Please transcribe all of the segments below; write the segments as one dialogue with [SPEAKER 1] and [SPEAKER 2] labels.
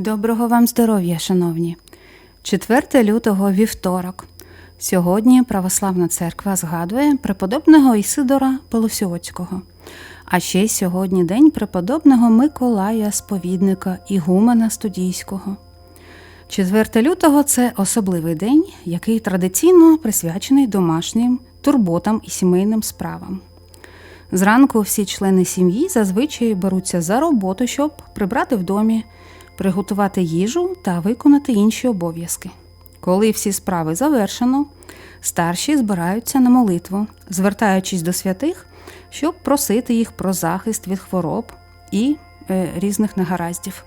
[SPEAKER 1] Доброго вам здоров'я, шановні! 4 лютого вівторок. Сьогодні Православна церква згадує преподобного Ісидора Полосьоцького. А ще сьогодні день преподобного Миколая Сповідника Ігумена Студійського. 4 лютого це особливий день, який традиційно присвячений домашнім турботам і сімейним справам. Зранку всі члени сім'ї зазвичай беруться за роботу, щоб прибрати в домі, приготувати їжу та виконати інші обов'язки. Коли всі справи завершено, старші збираються на молитву, звертаючись до святих, щоб просити їх про захист від хвороб і е, різних негараздів.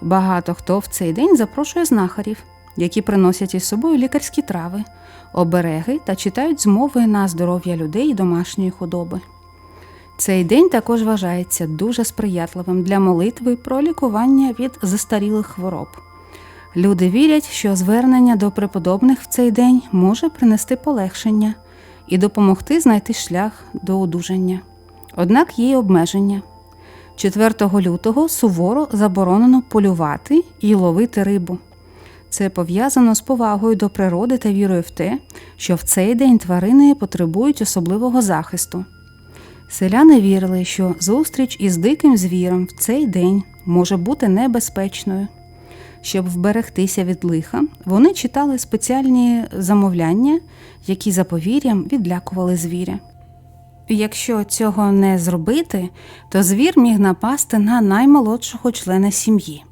[SPEAKER 1] Багато хто в цей день запрошує знахарів, які приносять із собою лікарські трави, обереги та читають змови на здоров'я людей і домашньої худоби. Цей день також вважається дуже сприятливим для молитви про лікування від застарілих хвороб. Люди вірять, що звернення до преподобних в цей день може принести полегшення і допомогти знайти шлях до одужання. Однак є й обмеження. 4 лютого суворо заборонено полювати і ловити рибу. Це пов'язано з повагою до природи та вірою в те, що в цей день тварини потребують особливого захисту. Селяни вірили, що зустріч із диким звіром в цей день може бути небезпечною. Щоб вберегтися від лиха, вони читали спеціальні замовляння, які за повір'ям відлякували звіря. Якщо цього не зробити, то звір міг напасти на наймолодшого члена сім'ї.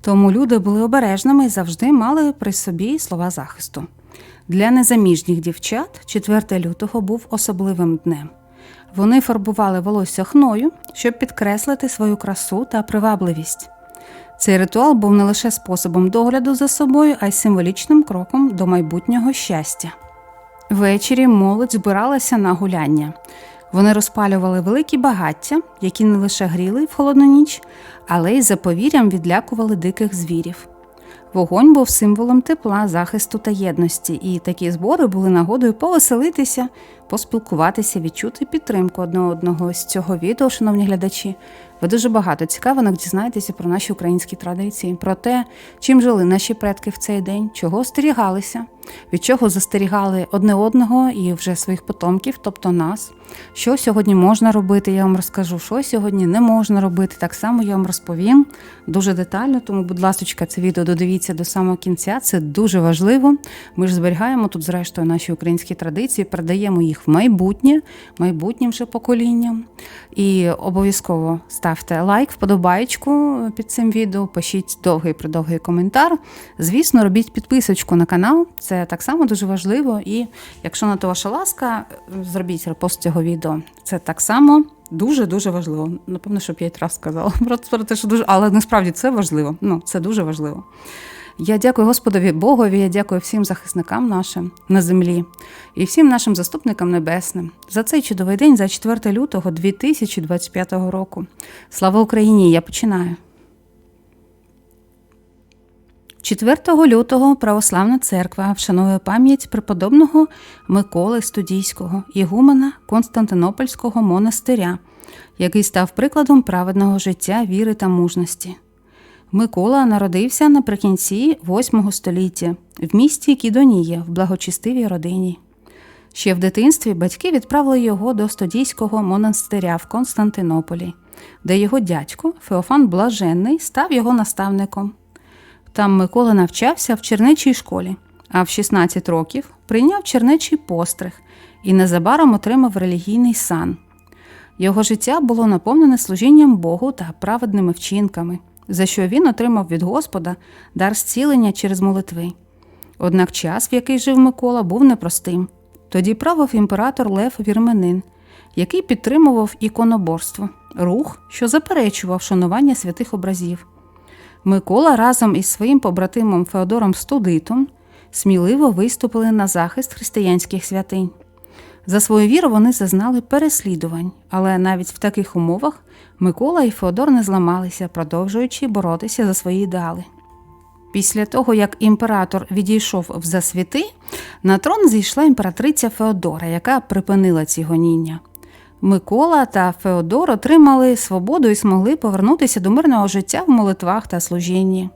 [SPEAKER 1] Тому люди були обережними і завжди мали при собі слова захисту. Для незаміжніх дівчат 4 лютого був особливим днем. Вони фарбували волосся хною, щоб підкреслити свою красу та привабливість. Цей ритуал був не лише способом догляду за собою, а й символічним кроком до майбутнього щастя. Ввечері молодь збиралася на гуляння. Вони розпалювали великі багаття, які не лише гріли в холодну ніч, але й за повір'ям відлякували диких звірів. Вогонь був символом тепла, захисту та єдності, і такі збори були нагодою повеселитися, поспілкуватися, відчути підтримку одне одного. З цього відео, шановні глядачі, ви дуже багато цікавинок дізнаєтеся про наші українські традиції, про те, чим жили наші предки в цей день, чого остерігалися, від чого застерігали одне одного і вже своїх потомків, тобто нас. Що сьогодні можна робити, я вам розкажу, що сьогодні не можна робити. Так само я вам розповім дуже детально. Тому, будь ласка, це відео додивіться до самого кінця. Це дуже важливо. Ми ж зберігаємо тут, зрештою, наші українські традиції, передаємо їх в майбутнє, майбутнім вже поколінням. І обов'язково ставте лайк, вподобайку під цим відео, пишіть довгий придовгий коментар. Звісно, робіть підписочку на канал, це так само дуже важливо. І якщо на то ваша ласка, зробіть репост цього відео. Це так само дуже-дуже важливо. Напевно, що п'ять разів сказала. Про те, що дуже, але насправді це важливо. Ну, це дуже важливо. Я дякую Господові Богові, я дякую всім захисникам нашим на землі і всім нашим заступникам небесним за цей чудовий день, за 4 лютого 2025 року. Слава Україні! Я починаю. 4 лютого Православна церква вшановує пам'ять преподобного Миколи Студійського, ігумена Константинопольського монастиря, який став прикладом праведного життя, віри та мужності. Микола народився наприкінці VIII століття в місті Кідонія в благочестивій родині. Ще в дитинстві батьки відправили його до студійського монастиря в Константинополі, де його дядько Феофан Блаженний став його наставником. Там Микола навчався в чернечій школі, а в 16 років прийняв чернечий постриг і незабаром отримав релігійний сан. Його життя було наповнене служінням Богу та праведними вчинками, за що він отримав від Господа дар зцілення через молитви. Однак час, в який жив Микола, був непростим. Тоді правив імператор Лев Вірменин, який підтримував іконоборство, рух, що заперечував шанування святих образів. Микола разом із своїм побратимом Феодором Студитом сміливо виступили на захист християнських святинь. За свою віру вони зазнали переслідувань, але навіть в таких умовах Микола і Феодор не зламалися, продовжуючи боротися за свої ідеали. Після того, як імператор відійшов в засвіти, на трон зійшла імператриця Феодора, яка припинила ці гоніння. Микола та Феодор отримали свободу і змогли повернутися до мирного життя в молитвах та служінні.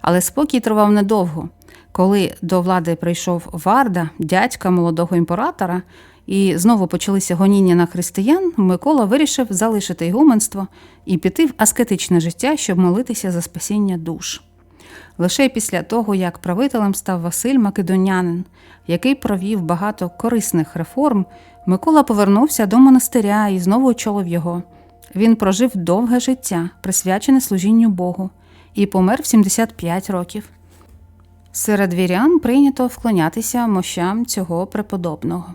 [SPEAKER 1] Але спокій тривав недовго. Коли до влади прийшов Варда, дядька молодого імператора, і знову почалися гоніння на християн, Микола вирішив залишити ігуменство і піти в аскетичне життя, щоб молитися за спасіння душ. Лише після того, як правителем став Василь Македонянин, який провів багато корисних реформ, Микола повернувся до монастиря і знову очолив його. Він прожив довге життя, присвячене служінню Богу, і помер в 75 років. Серед вірян прийнято вклонятися мощам цього преподобного.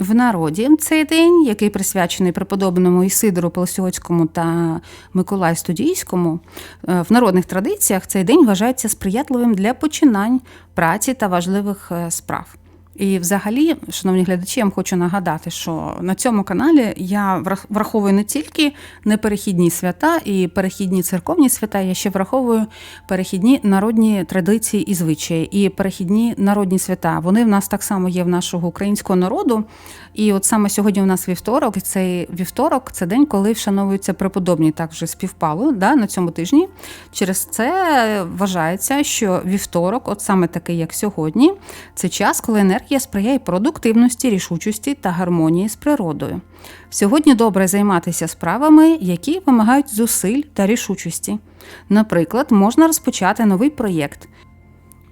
[SPEAKER 1] В народі цей день, який присвячений преподобному Ісидору Полосьоцькому та Миколаю Студійському, е, в народних традиціях цей день вважається сприятливим для починань праці та важливих е, справ. І, взагалі, шановні глядачі, я вам хочу нагадати, що на цьому каналі я враховую не тільки неперехідні свята і перехідні церковні свята, я ще враховую перехідні народні традиції і звичаї, і перехідні народні свята. Вони в нас так само є в нашого українського народу. І от саме сьогодні у нас вівторок, і цей вівторок це день, коли вшановуються преподобні, так вже співпало да, на цьому тижні. Через це вважається, що вівторок, от саме такий, як сьогодні, це час, коли енергія сприяє продуктивності, рішучості та гармонії з природою. Сьогодні добре займатися справами, які вимагають зусиль та рішучості. Наприклад, можна розпочати новий проєкт,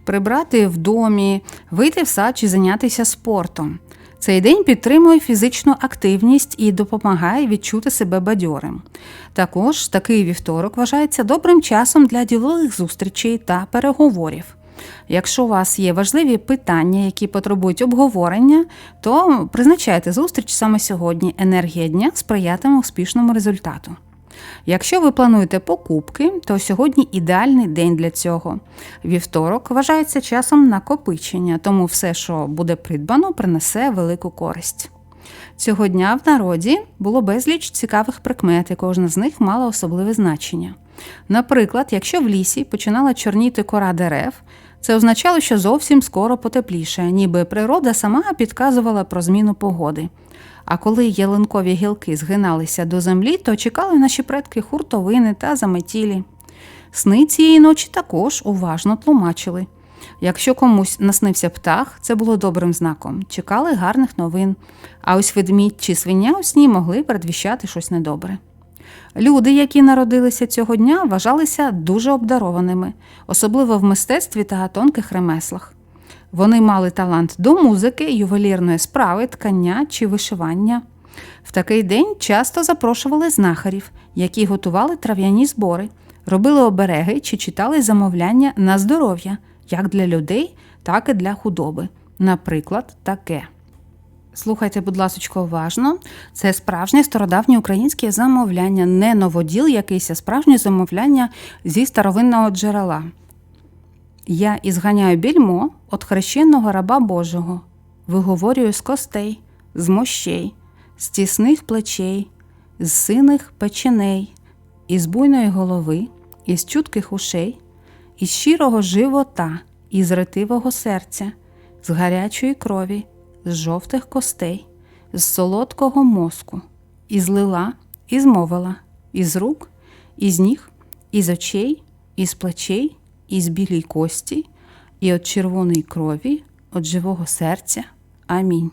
[SPEAKER 1] прибрати в домі, вийти в сад чи зайнятися спортом. Цей день підтримує фізичну активність і допомагає відчути себе бадьорим. Також такий вівторок вважається добрим часом для ділових зустрічей та переговорів. Якщо у вас є важливі питання, які потребують обговорення, то призначайте зустріч саме сьогодні. Енергія дня сприятиме успішному результату. Якщо ви плануєте покупки, то сьогодні ідеальний день для цього. Вівторок вважається часом накопичення, тому все, що буде придбано, принесе велику користь. Цього дня в народі було безліч цікавих прикмет, і кожна з них мала особливе значення. Наприклад, якщо в лісі починала чорніти кора дерев, це означало, що зовсім скоро потепліше, ніби природа сама підказувала про зміну погоди. А коли ялинкові гілки згиналися до землі, то чекали наші предки хуртовини та заметілі. Сни цієї ночі також уважно тлумачили. Якщо комусь наснився птах, це було добрим знаком, чекали гарних новин, а ось ведмідь чи свиня у сні могли передвіщати щось недобре. Люди, які народилися цього дня, вважалися дуже обдарованими, особливо в мистецтві та тонких ремеслах. Вони мали талант до музики, ювелірної справи, ткання чи вишивання. В такий день часто запрошували знахарів, які готували трав'яні збори, робили обереги чи читали замовляння на здоров'я, як для людей, так і для худоби. Наприклад, таке. Слухайте, будь ласка, уважно. Це справжнє стародавнє українське замовляння, не новоділ якийсь, а справжнє замовляння зі старовинного джерела. Я ізганяю більмо от хрещеного раба Божого, виговорюю з костей, з мощей, з тісних плечей, з синих печеней, із буйної голови, із чутких ушей, із щирого живота, із ретивого серця, з гарячої крові, з жовтих костей, з солодкого мозку, із лила, із мовила, із рук, із ніг, із очей, із плечей, із білій кості, і від червоної крові, від живого серця. Амінь.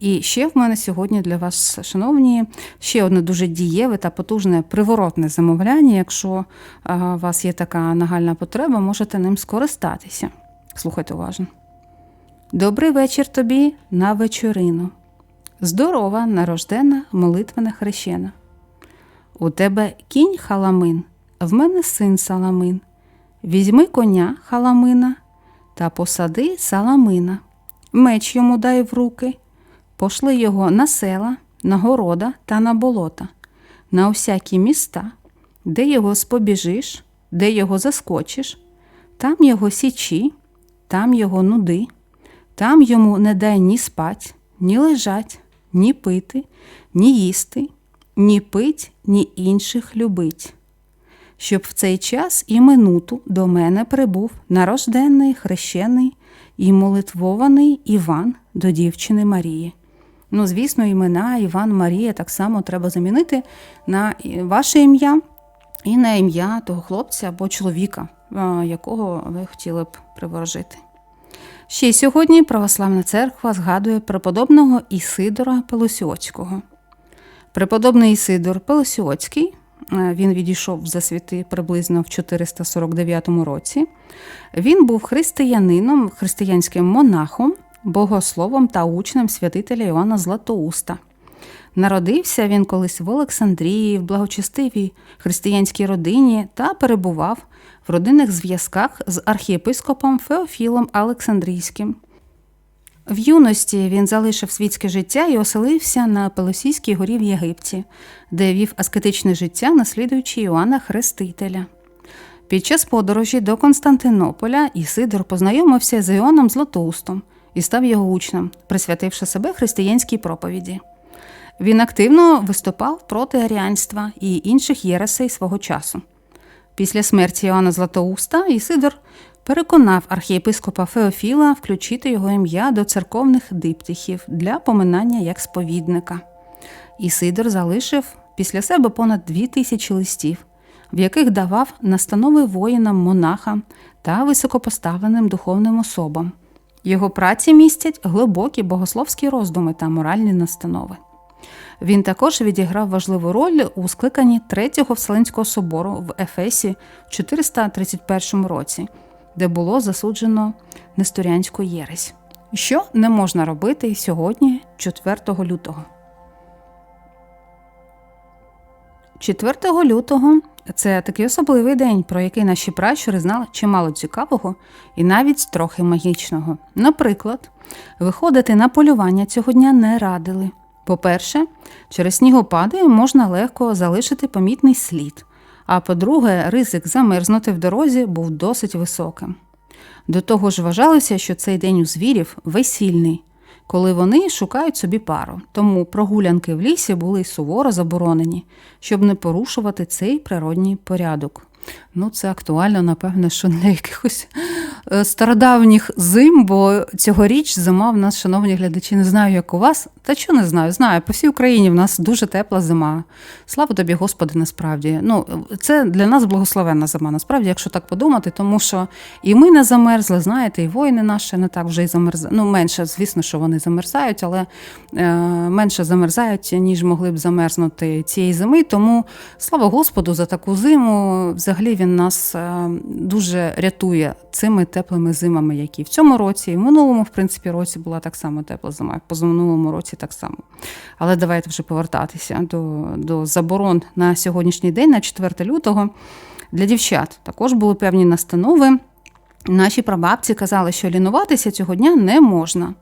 [SPEAKER 1] І ще в мене сьогодні для вас, шановні, ще одне дуже дієве та потужне приворотне замовляння. Якщо у вас є така нагальна потреба, можете ним скористатися. Слухайте уважно. Добрий вечір тобі на вечорину. Здорова, нарождена, молитвена хрещена. У тебе кінь халамин, в мене син саламин. Візьми коня халамина та посади саламина, меч йому дай в руки, пошли його на села, на города та на болота, на усякі міста, де його спобіжиш, де його заскочиш, там його січі, там його нуди, там йому не дай ні спать, ні лежать, ні пити, ні їсти, ні пить, ні інших любить щоб в цей час і минуту до мене прибув нарожденний, хрещений і молитвований Іван до дівчини Марії. Ну, звісно, імена Іван Марія так само треба замінити на ваше ім'я. і на ім'я того хлопця або чоловіка, якого ви хотіли б приворожити. Ще й сьогодні Православна церква згадує преподобного Ісидора Пелосіоцького. Преподобний Ісидор Пелосіоцький, е, він відійшов за світи приблизно в 449 році. Він був християнином, християнським монахом, богословом та учнем святителя Іоанна Златоуста. Народився він колись в Олександрії, в благочестивій християнській родині та перебував в родинних зв'язках з архієпископом Феофілом Олександрійським. В юності він залишив світське життя і оселився на Пелосійській горі в Єгипті, де вів аскетичне життя, наслідуючи Іоанна Хрестителя. Під час подорожі до Константинополя Ісидор познайомився з Іоанном Златоустом і став його учнем, присвятивши себе християнській проповіді. Він активно виступав проти аріанства і інших єресей свого часу. Після смерті Іоанна Златоуста Ісидор переконав архієпископа Феофіла включити його ім'я до церковних диптихів для поминання як сповідника. Ісидор залишив після себе понад дві тисячі листів, в яких давав настанови воїнам, монахам та високопоставленим духовним особам. Його праці містять глибокі богословські роздуми та моральні настанови. Він також відіграв важливу роль у скликанні Третього Вселенського собору в Ефесі в 431 році, де було засуджено Несторянську єресь, що не можна робити сьогодні, 4 лютого. 4 лютого це такий особливий день, про який наші пращури знали чимало цікавого і навіть трохи магічного. Наприклад, виходити на полювання цього дня не радили. По-перше, через снігопади можна легко залишити помітний слід. А по-друге, ризик замерзнути в дорозі був досить високим. До того ж, вважалося, що цей день у звірів весільний, коли вони шукають собі пару, тому прогулянки в лісі були суворо заборонені, щоб не порушувати цей природній порядок. Ну, це актуально, напевно, що для якихось е, стародавніх зим, бо цьогоріч зима в нас, шановні глядачі, не знаю, як у вас. Та що не знаю, знаю. По всій Україні в нас дуже тепла зима. Слава тобі, Господи, насправді. Ну, Це для нас благословенна зима, насправді, якщо так подумати, тому що і ми не замерзли, знаєте, і воїни наші не так вже й замерзають. Ну, менше, звісно, що вони замерзають, але е, менше замерзають, ніж могли б замерзнути цієї зими. Тому слава Господу за таку зиму. Взагалі він нас е, дуже рятує цими теплими зимами, які в цьому році, і в минулому, в принципі, році була так само тепла зима, як позаминулому році так само. Але давайте вже повертатися до, до заборон на сьогоднішній день, на 4 лютого. Для дівчат також були певні настанови. Наші прабабці казали, що лінуватися цього дня не можна.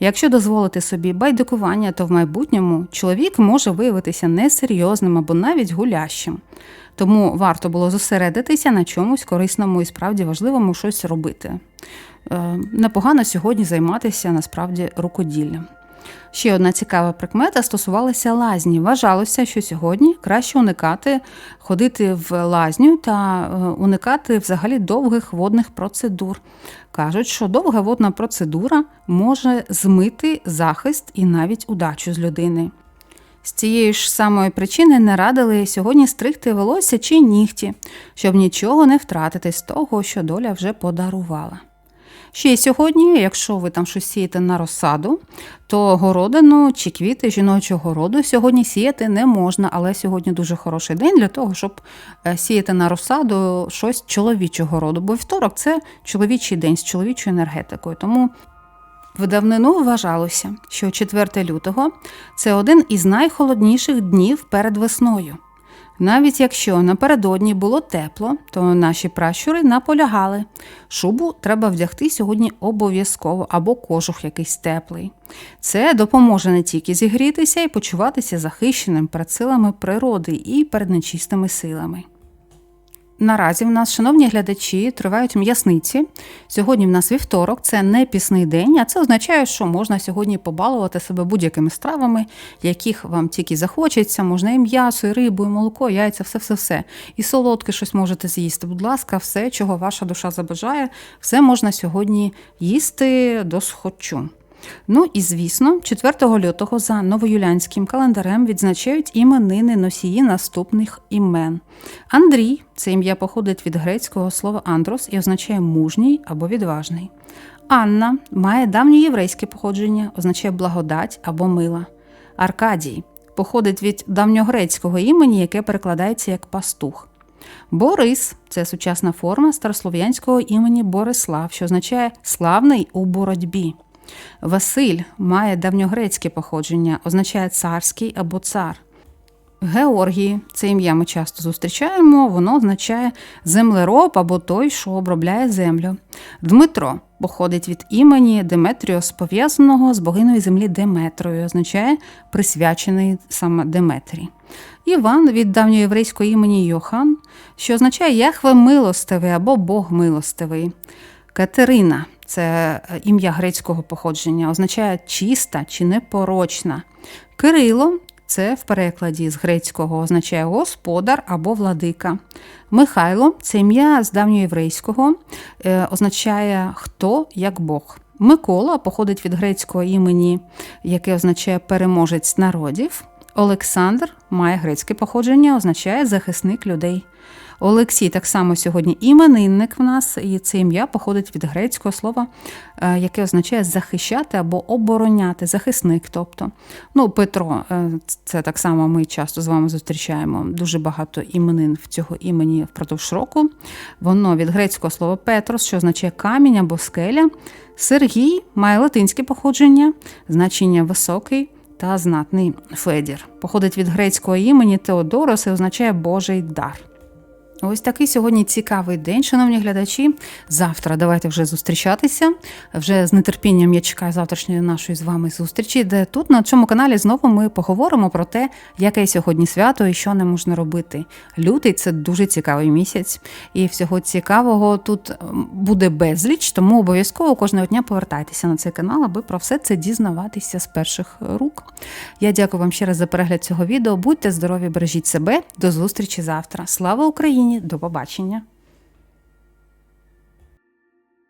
[SPEAKER 1] Якщо дозволити собі байдикування, то в майбутньому чоловік може виявитися несерйозним або навіть гулящим. Тому варто було зосередитися на чомусь корисному і справді важливому щось робити. Е, непогано сьогодні займатися насправді рукоділлям. Ще одна цікава прикмета стосувалася лазні. Вважалося, що сьогодні краще уникати ходити в лазню та е, уникати взагалі довгих водних процедур. Кажуть, що довга водна процедура може змити захист і навіть удачу з людини. З цієї ж самої причини не радили сьогодні стригти волосся чи нігті, щоб нічого не втратити з того, що доля вже подарувала. Ще сьогодні, якщо ви там щось сієте на розсаду, то городину чи квіти жіночого роду сьогодні сіяти не можна, але сьогодні дуже хороший день для того, щоб е, сіяти на розсаду щось чоловічого роду. Бо вівторок це чоловічий день з чоловічою енергетикою. Тому в давнину вважалося, що 4 лютого це один із найхолодніших днів перед весною. Навіть якщо напередодні було тепло, то наші пращури наполягали. Шубу треба вдягти сьогодні обов'язково або кожух якийсь теплий. Це допоможе не тільки зігрітися і почуватися захищеним перед силами природи і перед нечистими силами. Наразі в нас, шановні глядачі, тривають м'ясниці. Сьогодні в нас вівторок, це не пісний день, а це означає, що можна сьогодні побалувати себе будь-якими стравами, яких вам тільки захочеться. Можна і м'ясо, і рибу, і молоко, і яйця, все-все-все. І солодке щось можете з'їсти. Будь ласка, все, чого ваша душа забажає, все можна сьогодні їсти до схочу. Ну і звісно, 4 лютого за новоюліанським календарем відзначають іменини носії наступних імен. Андрій це ім'я походить від грецького слова андрос і означає мужній або відважний. Анна має давньоєврейське походження, означає благодать або мила. Аркадій походить від давньогрецького імені, яке перекладається як пастух. Борис це сучасна форма старослов'янського імені Борислав, що означає славний у боротьбі. Василь має давньогрецьке походження, означає царський або цар. Георгій, це ім'я ми часто зустрічаємо, воно означає землероб або той, що обробляє землю. Дмитро походить від імені Деметріос, пов'язаного з богиною землі Деметрою, означає присвячений саме Деметрі. Іван від давньоєврейського імені Йохан, що означає Яхве милостивий або Бог милостивий. Катерина це е, ім'я грецького походження, означає чиста чи непорочна. Кирило це в перекладі з грецького означає господар або владика. Михайло це ім'я з давньоєврейського, е, означає хто як Бог. Микола походить від грецького імені, яке означає переможець народів. Олександр має грецьке походження, означає захисник людей. Олексій так само сьогодні іменинник в нас, і це ім'я походить від грецького слова, е, яке означає захищати або обороняти, захисник. Тобто, ну, Петро, е, це так само ми часто з вами зустрічаємо. Дуже багато іменин в цього імені впродовж року. Воно від грецького слова Петрос, що означає камінь або скеля. Сергій має латинське походження, значення високий. Та знатний Федір походить від грецького імені Теодорос і означає Божий дар. Ось такий сьогодні цікавий день, шановні глядачі. Завтра давайте вже зустрічатися. Вже з нетерпінням я чекаю завтрашньої нашої з вами зустрічі, де тут на цьому каналі знову ми поговоримо про те, яке сьогодні свято і що не можна робити. Лютий це дуже цікавий місяць, і всього цікавого тут буде безліч, тому обов'язково кожного дня повертайтеся на цей канал, аби про все це дізнаватися з перших рук. Я дякую вам ще раз за перегляд цього відео. Будьте здорові, бережіть себе. До зустрічі завтра. Слава Україні! До побачення!